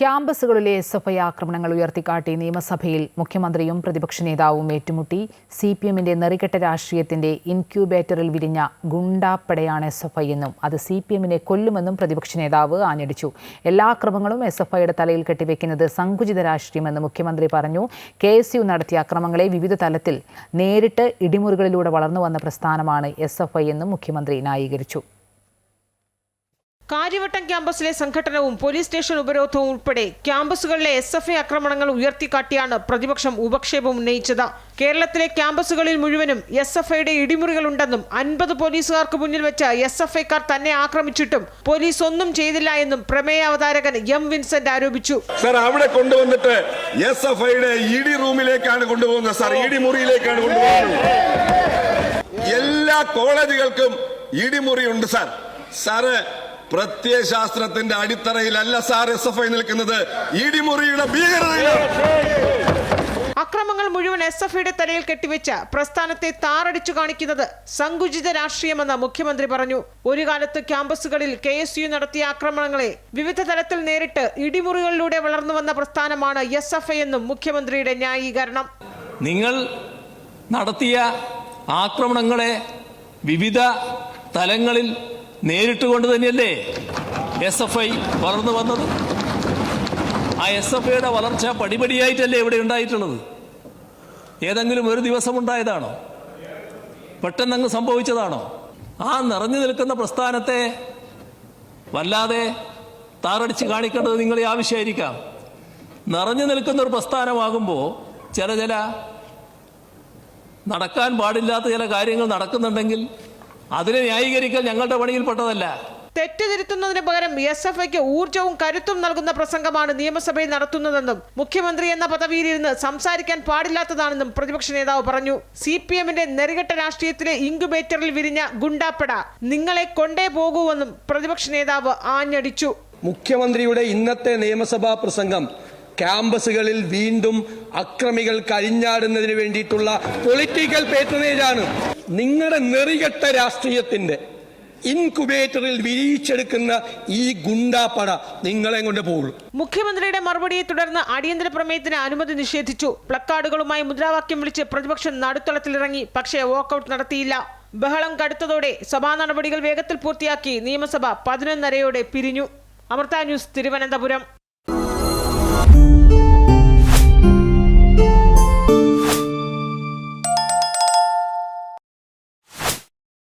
ക്യാമ്പസുകളിലെ S F I ആക്രമണങ്ങൾ ഉയർത്തിക്കാട്ടി നിയമസഭയിൽ മുഖ്യമന്ത്രിയും പ്രതിപക്ഷ നേതാവും ഏറ്റുമുട്ടി. സി പി എമ്മിന്റെ നെറികെട്ട രാഷ്ട്രീയത്തിന്റെ ഇൻക്യൂബേറ്ററിൽ വിരിഞ്ഞ ഗുണ്ടാപ്പടയാണ് എസ് എഫ് ഐ എന്നും അത് സി പി എമ്മിനെ കൊല്ലുമെന്നും പ്രതിപക്ഷ നേതാവ് ആഞ്ഞടിച്ചു. എല്ലാ അക്രമങ്ങളും എസ് എഫ് ഐയുടെ തലയിൽ കെട്ടിവെക്കുന്നത് സങ്കുചിത രാഷ്ട്രീയമെന്ന് മുഖ്യമന്ത്രി പറഞ്ഞു. കെ എസ് യു നടത്തിയ അക്രമങ്ങളെ വിവിധ തലത്തിൽ നേരിട്ട് ഇടിമുറികളിലൂടെ വളർന്നു വന്ന പ്രസ്ഥാനമാണ് എസ് എഫ് ഐ എന്നും മുഖ്യമന്ത്രി ന്യായീകരിച്ചു. കാര്യവട്ടം ക്യാമ്പസിലെ സംഘടനവും പോലീസ് സ്റ്റേഷൻ ഉപരോധവും ഉൾപ്പെടെ ക്യാമ്പസുകളിലെ എസ് എഫ് ഐ ആക്രമണങ്ങൾ ഉയർത്തിക്കാട്ടിയാണ് പ്രതിപക്ഷം ഉപക്ഷേപം ഉന്നയിച്ചത്. കേരളത്തിലെ ക്യാമ്പസുകളിൽ മുഴുവനും എസ് എഫ് ഐയുടെ ഇടിമുറികളുണ്ടെന്നും അൻപത് പോലീസുകാർക്ക് മുന്നിൽ വെച്ച് എസ് എഫ് ഐക്കാർ തന്നെ ആക്രമിച്ചിട്ടും പോലീസ് ഒന്നും ചെയ്തില്ല എന്നും പ്രമേയ അവതാരകൻ എം വിൻസെന്റ് ആരോപിച്ചു. സർ അവിടെ കൊണ്ടുവന്നിട്ട് എസ് എഫ് ഐയുടെ ഇഡി റൂമിലേക്കാണ് കൊണ്ടുപോകുന്നത്. സർ ഇഡി മുറിയിലേക്കാണ് കൊണ്ടുപോകുന്നത്. എല്ലാ കോളേജുകൾക്കും ഇടിമുറി ഉണ്ട് സാർ. സാറ് പ്രത്യയശാസ്ത്രത്തിന്റെ അടിത്തറയിലല്ല സാർ എസ് എഫ് ഐ നിൽക്കുന്നത്. ഇടിമുറിയുടെ ഭീകരതയിലാണ് അക്രമങ്ങൾ മുഴുവൻ എസ് എഫ് ഐയുടെ തലയിൽ കെട്ടിവെച്ച പ്രസ്ഥാനത്തെ താറടിച്ചു കാണിക്കുന്നത് സങ്കുചിത രാഷ്ട്രീയമെന്ന് മുഖ്യമന്ത്രി പറഞ്ഞു. ഒരു കാലത്ത് ക്യാമ്പസുകളിൽ കെ എസ് യു നടത്തിയ ആക്രമണങ്ങളെ വിവിധ തലത്തിൽ നേരിട്ട് ഇടിമുറികളിലൂടെ വളർന്നു വന്ന പ്രസ്ഥാനമാണ് എസ് എഫ് ഐ എന്നും മുഖ്യമന്ത്രിയുടെ ന്യായീകരണം. നിങ്ങൾ നടത്തിയ ആക്രമണങ്ങളെ വിവിധ തലങ്ങളിൽ നേരിട്ടുകൊണ്ട് തന്നെയല്ലേ എസ് എഫ് ഐ വളർന്നു വന്നത്? ആ എസ് എഫ് ഐയുടെ വളർച്ച പടിപടിയായിട്ടല്ലേ ഇവിടെ ഉണ്ടായിട്ടുള്ളത്? ഏതെങ്കിലും ഒരു ദിവസം ഉണ്ടായതാണോ പെട്ടെന്നങ്ങ് സംഭവിച്ചതാണോ? ആ നിറഞ്ഞു നിൽക്കുന്ന പ്രസ്ഥാനത്തെ വല്ലാതെ താറടിച്ച് കാണിക്കേണ്ടത് നിങ്ങളെ ആവശ്യമായിരിക്കാം. നിറഞ്ഞു നിൽക്കുന്ന ഒരു പ്രസ്ഥാനമാകുമ്പോൾ ചില ചില നടക്കാൻ പാടില്ലാത്ത ചില കാര്യങ്ങൾ നടക്കുന്നുണ്ടെങ്കിൽ അതിനെ ന്യായീകരിക്കൽ ഞങ്ങളുടെ പണിയിൽപ്പെട്ടതല്ല. തെറ്റ് തിരുത്തുന്നതിന് പകരം എസ് എഫ് ഐക്ക് ഊർജവും കരുത്തും നൽകുന്ന പ്രസംഗമാണ് നിയമസഭയിൽ നടത്തുന്നതെന്നും മുഖ്യമന്ത്രി എന്ന പദവിയിലിരുന്ന് സംസാരിക്കാൻ പാടില്ലാത്തതാണെന്നും പ്രതിപക്ഷ നേതാവ് പറഞ്ഞു. സി പി എമ്മിന്റെ നെറികെട്ട രാഷ്ട്രീയത്തിലെ ഇൻക്യുബേറ്ററിൽ വിരിഞ്ഞ ഗുണ്ടാപ്പട നിങ്ങളെ കൊണ്ടേ പോകൂവെന്നും പ്രതിപക്ഷ നേതാവ് ആഞ്ഞടിച്ചു. മുഖ്യമന്ത്രിയുടെ ഇന്നത്തെ നിയമസഭാ പ്രസംഗം ക്യാമ്പസുകളിൽ വീണ്ടും അക്രമികൾ കഴിഞ്ഞാടുന്നതിന് വേണ്ടിയിട്ടുള്ള പൊളിറ്റിക്കൽ പേറ്റനേജാണ്. നിങ്ങളുടെ നെറികെട്ട രാഷ്ട്രീയത്തിന്റെ ഇൻകുബേറ്ററിൽ വിരിയിച്ചെടുക്കുന്ന ഈ ഗുണ്ടാപ്പട നിങ്ങളെ കൊണ്ട് പോകും മുഖ്യമന്ത്രിയുടെ മറുപടിയെ തുടർന്ന് അടിയന്തര പ്രമേയത്തിന് അനുമതി നിഷേധിച്ചു. പ്ലക്കാർഡുകളുമായി മുദ്രാവാക്യം വിളിച്ച് പ്രതിപക്ഷം നടുത്തളത്തിലിറങ്ങി പക്ഷേ വാക്കൌട്ട് നടത്തിയില്ല. ബഹളം കടുത്തതോടെ സഭാ നടപടികൾ വേഗത്തിൽ പൂർത്തിയാക്കി നിയമസഭ പതിനൊന്നരയോടെ പിരിഞ്ഞു. അമൃത ന്യൂസ് തിരുവനന്തപുരം.